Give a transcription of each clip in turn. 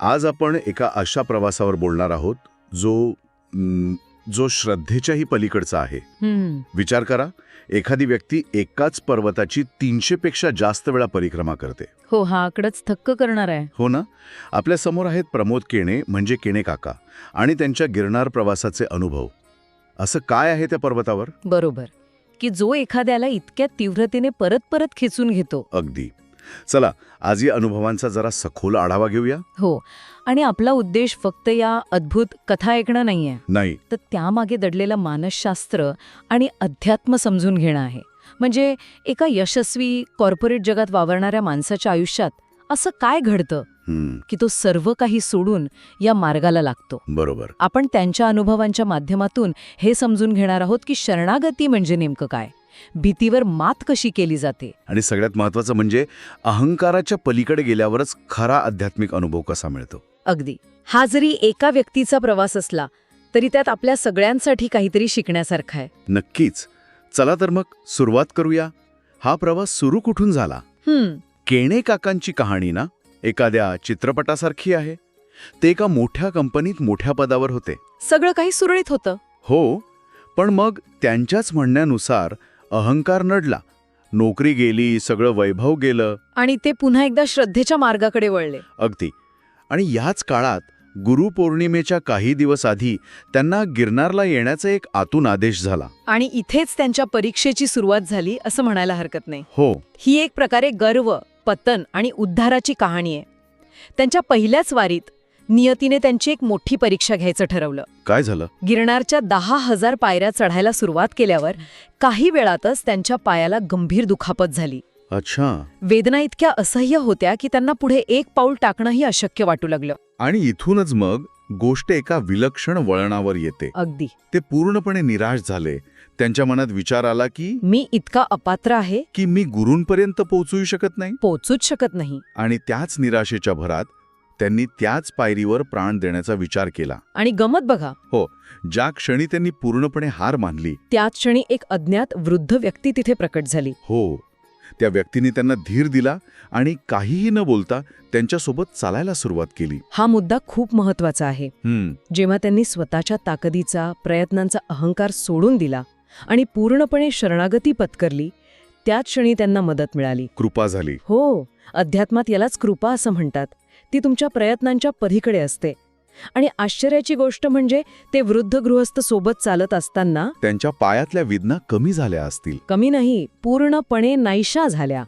आज आपण एका अशा प्रवासावर बोलणार आहोत जो जो श्रद्धेच्याही पलीकडचा आहे. विचार करा एखादी व्यक्ती एकाच पर्वताची तीनशे पेक्षा जास्त वेळा परिक्रमा करते. हो हा आकडच थक्क करणार आहे. हो ना? आपल्यासमोर आहेत प्रमोद केणे म्हणजे केणे काका आणि त्यांच्या गिरनार प्रवासाचे अनुभव. असं काय आहे त्या पर्वतावर? बरोबर. की जो एखाद्याला इतक्या तीव्रतेने परत परत खेचून घेतो. अगदी. चला आज या अनुभवांचा जरा सखोल आढावा घेऊया. हो आणि आपला उद्देश फक्त या अद्भुत कथा ऐकणं नाहीये. नाही. तर त्यामागे दडलेलं मानसशास्त्र आणि अध्यात्म समजून घेणं आहे. म्हणजे एका यशस्वी कॉर्पोरेट जगात वावरणाऱ्या माणसाच्या आयुष्यात असं काय घडतं? की तो सर्व काही सोडून या मार्गाला लागतो. बरोबर. आपण त्यांच्या अनुभवांच्या माध्यमातून हे समजून घेणार आहोत की शरणागती म्हणजे नेमकं काय? भीतीवर मात कशी केली जाते? आणि सगळ्यात महत्वाचं म्हणजे अहंकाराच्या पलीकडे गेल्यावरच खरा आध्यात्मिक अनुभव कसा मिळतो? अगदी. हा जरी एका व्यक्तीचा प्रवास असला तरी त्यात आपल्या सगळ्यांसाठी काहीतरी शिकण्यासारखं आहे. नक्कीच. चला तर मग सुरुवात करूया. हा प्रवास सुरू कुठून झाला? केणे काकांची कहाणी ना? एखाद्या चित्रपटासारखी आहे. ते एका मोठ्या कंपनीत मोठ्या पदावर होते. सगळं काही सुरळीत होतं. हो. पण मग त्यांच्याच म्हणण्यानुसार अहंकार नडला. नोकरी गेली सगळं वैभव गेलं. आणि ते पुन्हा एकदा श्रद्धेच्या मार्गाकडे वळले. अगदी. आणि याच काळात गुरुपौर्णिमेच्या काही दिवस आधी त्यांना गिरनारला येण्याचा एक आतून आदेश झाला. आणि इथेच त्यांच्या परीक्षेची सुरुवात झाली असं म्हणायला हरकत नाही. हो. ही एक प्रकारे गर्व पतन आणि उद्धाराची कहाणी आहे. त्यांच्या पहिल्याच वारीत नियतीने त्यांची एक मोठी परीक्षा घ्यायचं ठरवलं. काय झालं? गिरणारच्या दहा हजार पायऱ्या चढायला सुरुवात केल्यावर काही वेळातच त्यांच्या पायाला गंभीर दुखापत झाली. अच्छा. वेदना इतक्या असह्य होत्या की त्यांना पुढे एक पाऊल टाकणंही अशक्य वाटू लागलं. आणि इथूनच मग गोष्ट एका विलक्षण वळणावर येते. अगदी. ते पूर्णपणे निराश झाले. त्यांच्या मनात विचार आला की मी इतका अपात्र आहे? की मी गुरूंपर्यंत पोहोचू शकत नाही? पोचूच शकत नाही. आणि त्याच निराशेच्या भरात त्यांनी त्याच पायरीवर प्राण देण्याचा विचार केला. आणि गमत बघा. ज्या क्षणी त्यांनी पूर्णपणे हार मानली. त्याच क्षणी एक अज्ञात वृद्ध व्यक्ती तिथे प्रकट झाली. हो त्या व्यक्तीने त्यांना धीर दिला आणि काहीही न बोलता त्यांच्यासोबत चालायला सुरुवात केली. हा मुद्दा खूप महत्त्वाचा आहे. हम्म. जेव्हा त्यांनी स्वतःच्या ताकदीचा प्रयत्नांचा अहंकार सोडून दिला आणि पूर्णपणे शरणागती पत्करली त्याच क्षणी त्यांना मदत मिळाली. कृपा झाली. हो अध्यात्मात यालाच कृपा असं म्हणतात. ती तुमच्या प्रयत्नांच्या पलीकडे असते. आणि आश्चर्याची गोष्ट म्हणजे ते वृद्ध गृहस्थ सोबत चालत असताना त्यांच्या पायातल्या वेदना कमी झाल्या असतील. कमी नाही पूर्णपणे नाहीशा झाल्या.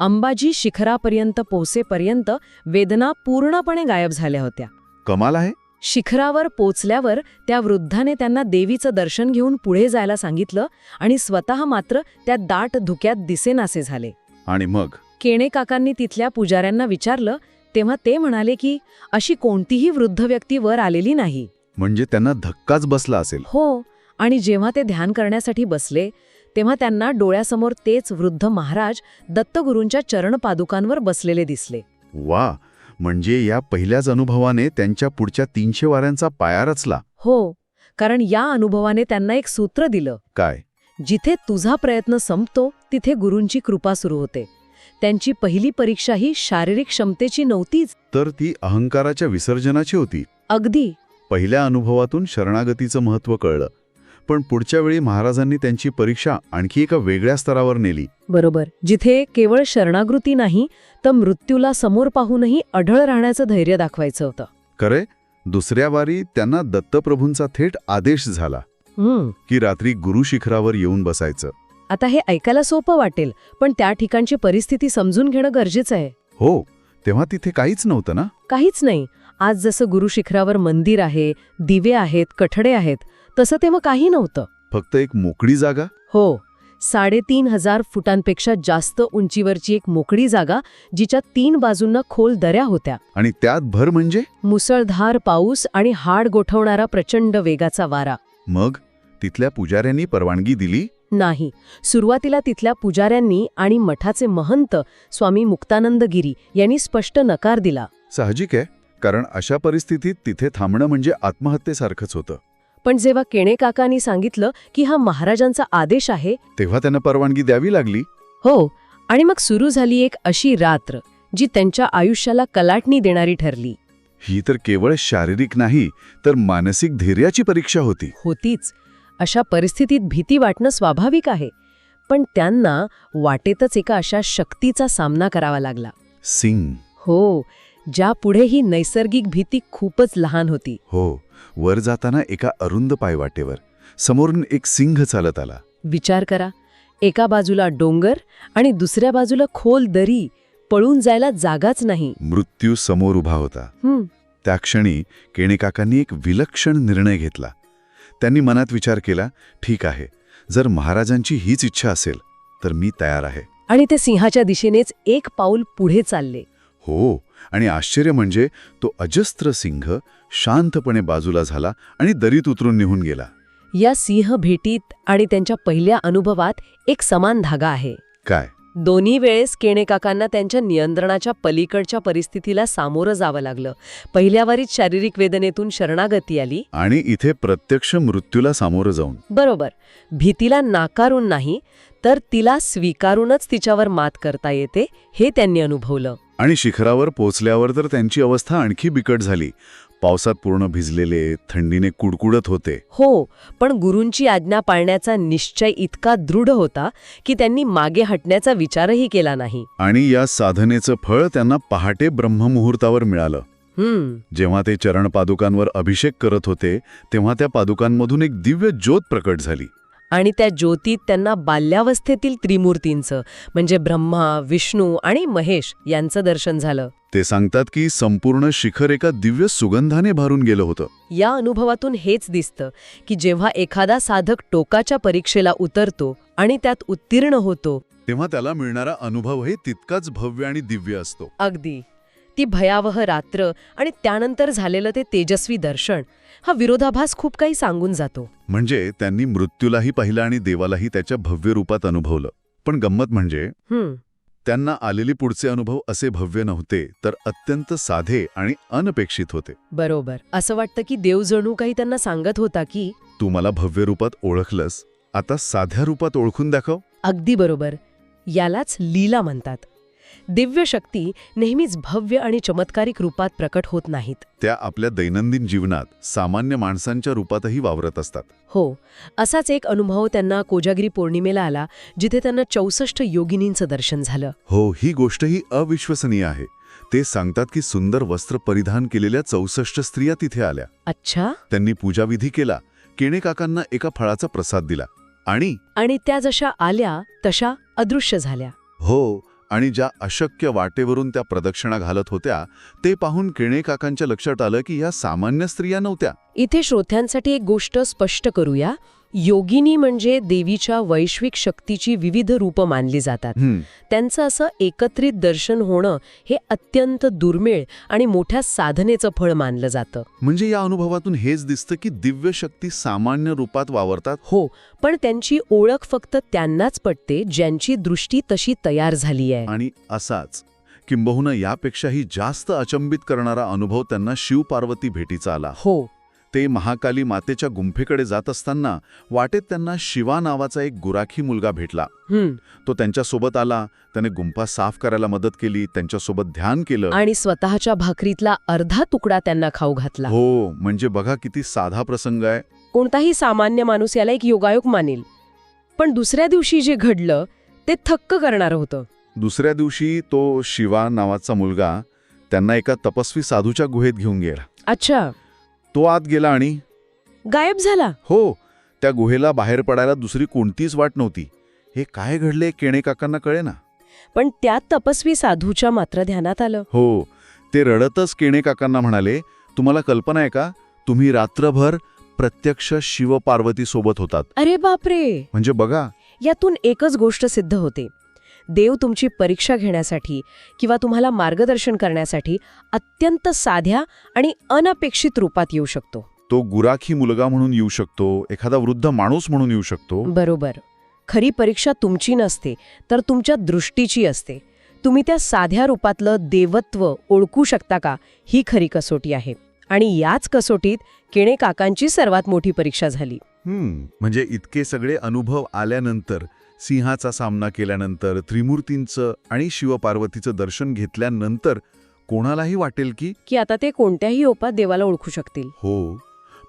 अंबाजी शिखरापर्यंत पोहोचेपर्यंत वेदना पूर्णपणे गायब झाल्या होत्या. कमाल आहे. शिखरावर पोचल्यावर त्या वृद्धाने त्यांना देवीचं दर्शन घेऊन पुढे जायला सांगितलं आणि स्वतः मात्र त्या दाट धुक्यात दिसेनासे झाले. आणि मग? केणे काकांनी तिथल्या पुजाऱ्यांना विचारलं तेव्हा ते म्हणाले की अशी कोणतीही वृद्ध व्यक्ती वर आलेली नाही. म्हणजे त्यांना धक्काच बसला असेल. हो आणि जेव्हा ते ध्यान करण्यासाठी बसले तेव्हा त्यांना डोळ्यासमोर तेच वृद्ध महाराज दत्तगुरूंच्या चरणपादुकांवर बसलेले दिसले. वा! म्हणजे या पहिल्याच अनुभवाने त्यांच्या पुढच्या तीनशे वाऱ्यांचा पाया रचला. हो कारण या अनुभवाने त्यांना एक सूत्र दिलं. काय? जिथे तुझा प्रयत्न संपतो तिथे गुरूंची कृपा सुरू होते. त्यांची पहिली परीक्षा ही शारीरिक क्षमतेची नव्हतीच. तर ती अहंकाराच्या विसर्जनाची होती. अगदी. पहिल्या अनुभवातून शरणागतीचं महत्त्व कळलं. पण पुढच्या वेळी महाराजांनी त्यांची परीक्षा आणखी एका वेगळ्या स्तरावर नेली. बरोबर. जिथे केवळ शरणागृती नाही तर मृत्यूला समोर पाहूनही अढळ राहण्याचं धैर्य दाखवायचं होतं. खरे? दुसऱ्या वारी त्यांना दत्तप्रभूंचा थेट आदेश झाला. की रात्री गुरु शिखरावर येऊन बसायचं. आता हे ऐकायला सोपं वाटेल पण त्या ठिकाणची परिस्थिती समजून घेणं गरजेचं आहे. हो तेव्हा तिथे काहीच नव्हतं ना? काहीच नाही. आज जसं गुरु शिखरावर मंदिर आहे दिवे आहेत कठडे आहेत तसं तेव्हा काही नव्हतं. फक्त एक मोकळी जागा? हो. साडेतीन हजार फुटांपेक्षा जास्त उंचीवरची एक मोकळी जागा जिच्या तीन बाजूंना खोल दऱ्या होत्या. आणि त्यात भर म्हणजे? मुसळधार पाऊस आणि हाड गोठवणारा प्रचंड वेगाचा वारा. मग? तिथल्या पुजाऱ्यांनी परवानगी दिली? नाही. सुरुवातीला तिथल्या पुजाऱ्यांनी आणि मठाचे महंत स्वामी मुक्तानंद गिरी यांनी स्पष्ट नकार दिला. साहजिक आहे कारण अशा परिस्थितीत तिथे थांबणं म्हणजे आत्महत्येसारखंच होतं. पण जेव्हा केणे काकांनी सांगितलं की हा महाराजांचा आदेश आहे तेव्हा त्यांना परवानगी द्यावी लागली. हो आणि मग सुरू झाली एक अशी रात्र जी त्यांच्या आयुष्याला कलाटणी देणारी ठरली. ही तर केवळ शारीरिक नाही तर मानसिक धैर्याची परीक्षा होती. होतीच. अशा परिस्थितीत भीती वाटणं स्वाभाविक आहे. पण त्यांना वाटेतच एका अशा शक्तीचा सामना करावा लागला. सिंग. हो ज्यापुढे ही नैसर्गिक भीती खूपच लहान होती. हो वर जाताना एका अरुंद पायवाटेवर समोरून एक सिंह चालत आला. विचार करा एका बाजूला डोंगर आणि दुसऱ्या बाजूला खोल दरी पळून जायला जागाच नाही. मृत्यू समोर उभा होता. त्या क्षणी केणेकाकांनी एक विलक्षण निर्णय घेतला. त्यांनी मनात विचार केला ठीक आहे. जर महाराजांची हीच इच्छा असेल तर मी तयार आहे. आणि ते सिंहाच्या दिशेनेच एक पाऊल पुढे चालले. हो आणि आश्चर्य म्हणजे तो अजस्त्र सिंह शांतपणे बाजूला झाला आणि दरीत उतरून निघून गेला. या सिंह भेटीत आणि त्यांच्या पहिल्या अनुभवात एक समान धागा आहे. काय? दोन्ही वेळेस केणे काकांना त्यांच्या नियंत्रणाच्या पलीकडच्या परिस्थितीला सामोरं जावं लागलं. पहिल्या वारीत शारीरिक वेदनेतून शरणागती आली. आणि इथे प्रत्यक्ष मृत्यूला सामोरं जाऊन. बरोबर. भीतीला नाकारून नाही तर तिला स्वीकारूनच तिच्यावर मात करता येते हे त्यांनी अनुभवलं. आणि शिखरावर पोचल्यावर तर त्यांची अवस्था आणखी बिकट झाली. पावसात पूर्ण भिजलेले थंडीने कुडकुडत होते. हो पण गुरूंची आज्ञा पाळण्याचा निश्चय इतका दृढ होता की त्यांनी मागे हटण्याचा विचारही केला नाही. आणि या साधनेचं फळ त्यांना पहाटे ब्रह्ममुहूर्तावर मिळालं. जेव्हा ते चरण पादुकांवर अभिषेक करत होते तेव्हा त्या पादुकांमधून एक दिव्य ज्योत प्रकट झाली. आणि त्या ज्योतीत त्यांना बाल्यावस्थेतील त्रिमूर्तींचं म्हणजे ब्रह्मा विष्णू आणि महेश यांचं दर्शन झालं. ते सांगतात की संपूर्ण शिखर एका दिव्य सुगंधाने भरून गेलं होतं. या अनुभवातून हेच दिसतं की जेव्हा एखादा साधक टोकाच्या परीक्षेला उतरतो आणि त्यात उत्तीर्ण होतो तेव्हा त्याला मिळणारा अनुभवही तितकाच भव्य आणि दिव्य असतो. अगदी. ती भयावह रात्र आणि त्यानंतर झालेलं ते तेजस्वी दर्शन हा विरोधाभास खूप काही सांगून जातो. म्हणजे त्यांनी मृत्यूलाही पाहिलं आणि देवालाही त्याच्या भव्य रूपात अनुभवलं. पण गंमत म्हणजे त्यांना आलेले पुढचे अनुभव असे भव्य नव्हते तर अत्यंत साधे आणि अनपेक्षित होते. बरोबर. असं वाटतं की देव जणू काही त्यांना सांगत होता की तू मला भव्य रूपात ओळखलंस. आता साध्या रूपात ओळखून दाखव. अगदी बरोबर. यालाच लीला म्हणतात. दिव्य शक्ती नेहमीच भव्य आणि चमत्कारिक रूपात प्रकट होत नाहीत. त्या आपल्या दैनंदिन जीवनात सामान्य माणसांच्या रूपातही वावरत असतात. हो असाच एक अनुभव त्यांना कोजागिरी पौर्णिमेला आला जिथे त्यांना चौसष्ट योगिनींचं दर्शन झालं. हो ही गोष्टही अविश्वसनीय आहे. ते सांगतात की सुंदर वस्त्र परिधान केलेल्या चौसष्ट स्त्रिया तिथे आल्या. अच्छा? त्यांनी पूजाविधी केला केणे काकांना एका फळाचा प्रसाद दिला आणि आणि त्या जशा आल्या तशा अदृश्य झाल्या. हो आणि ज्या अशक्य वाटेवरून त्या प्रदक्षिणा घालत होत्या ते पाहून किणे काकांच्या लक्षात आलं की या सामान्य स्त्रिया नव्हत्या. इथे श्रोत्यांसाठी एक गोष्ट स्पष्ट करूया. योगिनी म्हणजे देवीच्या वैश्विक शक्तीची विविध रूपं मानली जातात. त्यांचं असं एकत्रित दर्शन होणं हे अत्यंत दुर्मिळ आणि मोठ्या साधनेचं फळ मानलं जातं. म्हणजे या अनुभवातून हेच दिसतं की दिव्य शक्ती सामान्य रूपात वावरतात? हो पण त्यांची ओळख फक्त त्यांनाच पटते ज्यांची दृष्टी तशी तयार झाली आहे. आणि असाच किंबहुना यापेक्षाही जास्त अचंबित करणारा अनुभव त्यांना शिवपार्वती भेटीचा आला. हो ते महाकाली मातेच्या गुंफेकडे जात असताना वाटेत त्यांना शिवा नावाचा एक गुराखी मुलगा भेटला. तो त्यांच्यासोबत आला त्याने गुंफा साफ करायला मदत केली त्यांच्यासोबत ध्यान केलं. आणि स्वतःच्या भाकरीतला अर्धा तुकडा त्यांना खाऊ घातला. हो म्हणजे बघा किती साधा प्रसंग आहे. कोणताही सामान्य माणूस याला एक योगायोग मानेल. पण दुसऱ्या दिवशी जे घडलं ते थक्क करणारं होतं. दुसऱ्या दिवशी तो शिवा नावाचा मुलगा त्यांना एका तपस्वी साधूच्या गुहेत घेऊन गेला. अच्छा. तो आत गेला आणि गायब झाला. हो त्या गुहेला बाहेर पडायला दुसरी कोणतीच वाट नव्हती. हे काय घडले केणे काकांना कळे ना पण त्या तपस्वी साधूच्या मात्र ध्यानात आलं. हो ते रडतच केणे काकांना म्हणाले तुम्हाला कल्पना आहे का? तुम्ही रात्रभर प्रत्यक्ष शिव पार्वती सोबत होतात. अरे बापरे! म्हणजे बघा. यातून एकच गोष्ट सिद्ध होते. देव तुमची परीक्षा घेण्यासाठी किंवा तुम्हाला मार्गदर्शन करण्यासाठी अत्यंत साध्या आणि अनपेक्षित रूपात येऊ शकतो. तो गुराखी मुलगा म्हणून येऊ शकतो एखादा वृद्ध माणूस म्हणून येऊ शकतो. बरोबर. खरी परीक्षा तुमची नसते तर तुमच्या दृष्टीची असते. तुम्ही त्या साध्या रूपातलं देवत्व ओळखू शकता का? ही खरी कसोटी आहे. आणि याच कसोटीत केणे काकांची सर्वात मोठी परीक्षा झाली. म्हणजे इतके सगळे अनुभव आल्यानंतर सिंहाचा सामना केल्यानंतर त्रिमूर्तींचं आणि शिवपार्वतीचं दर्शन घेतल्यानंतर कोणालाही वाटेल की? की आता ते कोणत्याही ओपात देवाला ओळखू शकतील. हो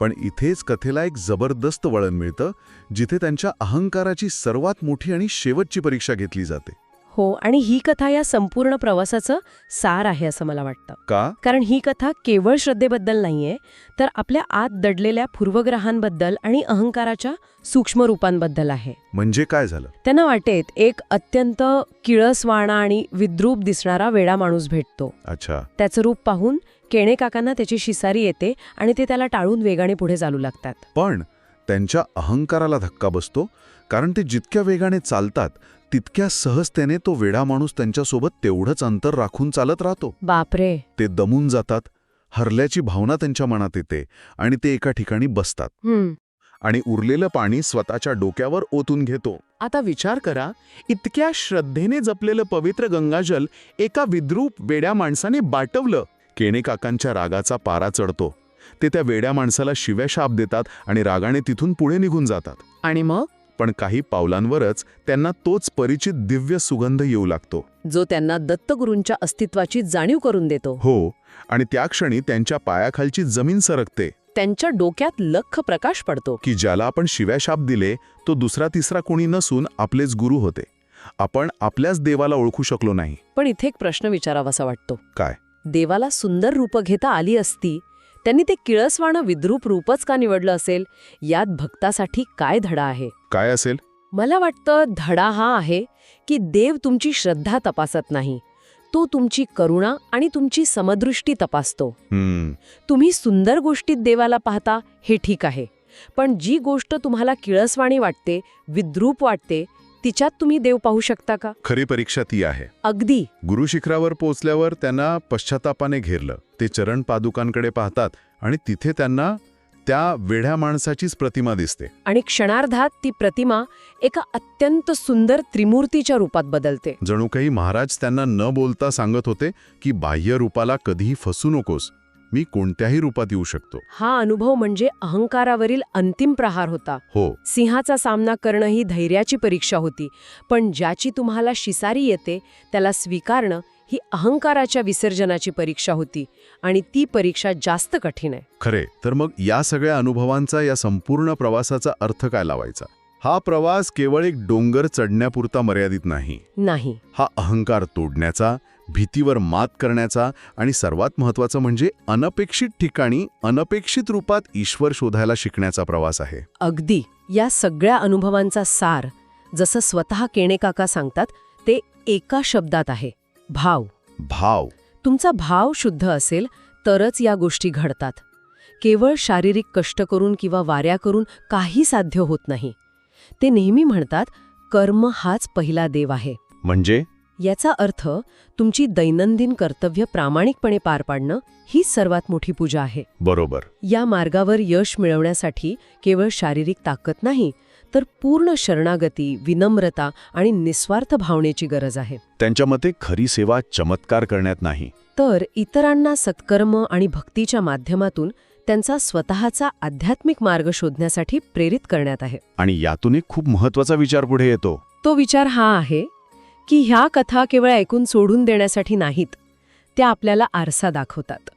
पण इथेच कथेला एक जबरदस्त वळण मिळतं जिथे त्यांच्या अहंकाराची सर्वात मोठी आणि शेवटची परीक्षा घेतली जाते. हो आणि ही कथा या संपूर्ण प्रवासाचं सार आहे असं मला वाटतं. का? कारण ही कथा केवळ श्रद्धेबद्दल नाहीये तर आपल्या आत दडलेल्या पूर्वग्रहांबद्दल आणि अहंकाराच्या सूक्ष्म रूपांबद्दल आहे. म्हणजे काय झालं? त्यांना वाटेत एक अत्यंत किळसवाणा आणि विद्रूप दिसणारा वेडा माणूस भेटतो. अच्छा. त्याचं रूप पाहून केणे काकांना त्याची शिसारी येते आणि ते त्याला टाळून वेगाने पुढे चालू लागतात. पण त्यांच्या अहंकाराला धक्का बसतो कारण ते जितक्या वेगाने चालतात तितक्या सहजतेने तो वेडा माणूस त्यांच्यासोबत तेवढंच अंतर राखून चालत राहतो. बापरे. ते दमून जातात हरल्याची भावना त्यांच्या मनात येते आणि ते एका ठिकाणी बसतात. हम्म. आणि उरलेलं पाणी स्वतःच्या डोक्यावर ओतून घेतो. आता विचार करा इतक्या श्रद्धेने जपलेलं पवित्र गंगाजल एका विद्रूप वेड्या माणसाने बाटवलं. केणे काकांच्या रागाचा पारा चढतो. ते त्या वेड्या माणसाला शिव्या शाप देतात आणि रागाने तिथून पुढे निघून जातात. आणि मग? पण काही पावलांवरच त्यांना तोच परिचित दिव्य सुगंध येऊ लागतो. जो त्यांना दत्तगुरूंच्या अस्तित्वाची जाणीव करून देतो. हो आणि त्या क्षणी त्यांच्या पायाखालची जमीन सरकते. त्यांच्या डोक्यात लख प्रकाश पडतो. की ज्याला आपण शिव्या शाप दिले तो दुसरा तिसरा कोणी नसून आपलेच गुरु होते. आपण आपल्याच देवाला ओळखू शकलो नाही. पण इथे एक प्रश्न विचारावासा वाटतो. काय? देवाला सुंदर रूप घेता आली असती त्यांनी ते किळसवाणं विद्रूप रूपच का निवडलं असेल? यात भक्तासाठी काय धडा आहे? काय असेल? मला वाटतं धडा हा आहे की देव तुमची श्रद्धा तपासत नाही. तो तुमची करुणा आणि तुमची समदृष्टी तपासतो. तुम्ही सुंदर गोष्टीत देवाला पाहता हे ठीक आहे. पण जी गोष्ट तुम्हाला किळसवाणी वाटते विद्रूप वाटते तिच्यात तुम्ही देव पाहू शकता का? खरी परीक्षा ती आहे. अगदी. गुरु शिखरावर पोचल्यावर त्यांना पश्चातापाने घेरलं. ते चरण पादुकांकडे पाहतात आणि तिथे त्यांना त्या वेढ्या माणसाचीच प्रतिमा दिसते. आणि क्षणार्धात ती प्रतिमा एका अत्यंत सुंदर त्रिमूर्तीच्या रूपात बदलते. जणू काही महाराज त्यांना न बोलता सांगत होते की बाह्य रूपाला कधीही फसू नकोस. मी कोणत्याही रूपात येऊ शकतो. हा अनुभव म्हणजे अहंकारावरील अंतिम प्रहार होता. हो. सिंहाचा सामना करणं ही धैर्याची परीक्षा होती. पण ज्याची तुम्हाला शिसारी येते त्याला स्वीकारणं ही अहंकाराच्या विसर्जनाची परीक्षा होती आणि ती परीक्षा जास्त कठीण आहे. खरे तर मग या सगळ्या अनुभवांचा या संपूर्ण प्रवासाचा अर्थ काय लावायचा? हा प्रवास केवळ एक डोंगर चढण्यापुरता मर्यादित नाही. नाही. हा अहंकार तोडण्याचा भीतीवर मात करण्याचा आणि सर्वात महत्वाचं म्हणजे अनपेक्षित ठिकाणी अनपेक्षित रूपात ईश्वर शोधायला शिकण्याचा प्रवास आहे. अगदी. या सगळ्या अनुभवांचा सार जसं स्वतः केणेकाका सांगतात ते एका शब्दात आहे भाव. भाव. तुमचा भाव शुद्ध असेल तरच या गोष्टी घडतात. केवळ शारीरिक कष्ट करून किंवा वाऱ्या करून काही साध्य होत नाही. ते नेहमी म्हणतात कर्म हाच पहिला देव आहे. म्हणजे? याचा अर्थ तुमची दैनंदिन कर्तव्य प्रामाणिकपणे पार पाडणं ही सर्वात मोठी पूजा आहे. बरोबर. या मार्गावर यश मिळवण्यासाठी केवळ शारीरिक ताकद नाही तर पूर्ण शरणागती विनम्रता आणि निस्वार्थ भावनेची गरज आहे. त्यांच्या मते खरी सेवा चमत्कार करण्यात नाही. तर इतरांना सत्कर्म आणि भक्तीच्या माध्यमातून त्यांचा स्वतःचा आध्यात्मिक मार्ग शोधण्यासाठी प्रेरित करण्यात आहे. आणि यातून एक खूप महत्त्वाचा विचार पुढे येतो. तो विचार हा आहे की ह्या कथा केवळ ऐकून सोडून देण्यासाठी नाहीत त्या आपल्याला आरसा दाखवतात.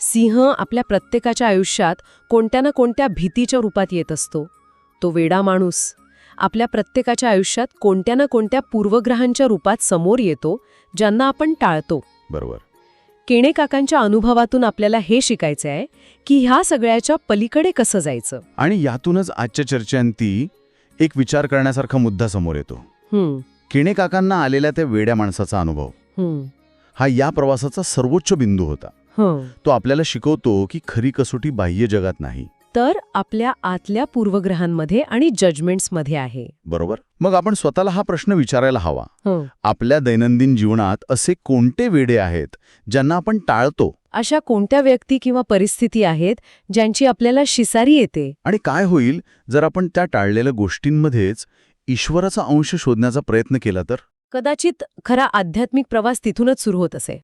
सिंह आपल्या प्रत्येकाच्या आयुष्यात कोणत्या ना कोणत्या भीतीच्या रूपात येत असतो. तो वेडा माणूस आपल्या प्रत्येकाच्या आयुष्यात कोणत्या ना कोणत्या पूर्वग्रहांच्या रूपात समोर येतो ज्यांना आपण टाळतो. बरोबर. केणे काकांच्या अनुभवातून आपल्याला हे शिकायचं आहे की ह्या सगळ्याच्या पलीकडे कसं जायचं? आणि यातूनच आजच्या चर्चेंती एक विचार करण्यासारखा मुद्दा समोर येतो. किणे काकांना आलेल्या त्या वेड्या माणसाचा अनुभव. हा या प्रवासाचा सर्वोच्च बिंदू होता. हं. तो आपल्याला शिकवतो की खरी कसोटी बाह्य जगात नाही. तर आपल्या आतल्या पूर्वग्रहांमध्ये आणि जजमेंट्समध्ये आहे. बरोबर? मग आपण स्वतःला हा प्रश्न विचारायला हवा. हं. आपल्या दैनंदिन जीवनात असे कोणते वेडे आहेत ज्यांना आपण टाळतो? अशा कोणत्या व्यक्ती किंवा परिस्थिती आहेत ज्यांची आपल्याला शिसारी येते? आणि काय होईल जर आपण त्या टाळलेल्या गोष्टींमध्येच ईश्वराचा अंश शोधण्याचा प्रयत्न केला तर? कदाचित खरा आध्यात्मिक प्रवास तिथूनच सुरू होत असे.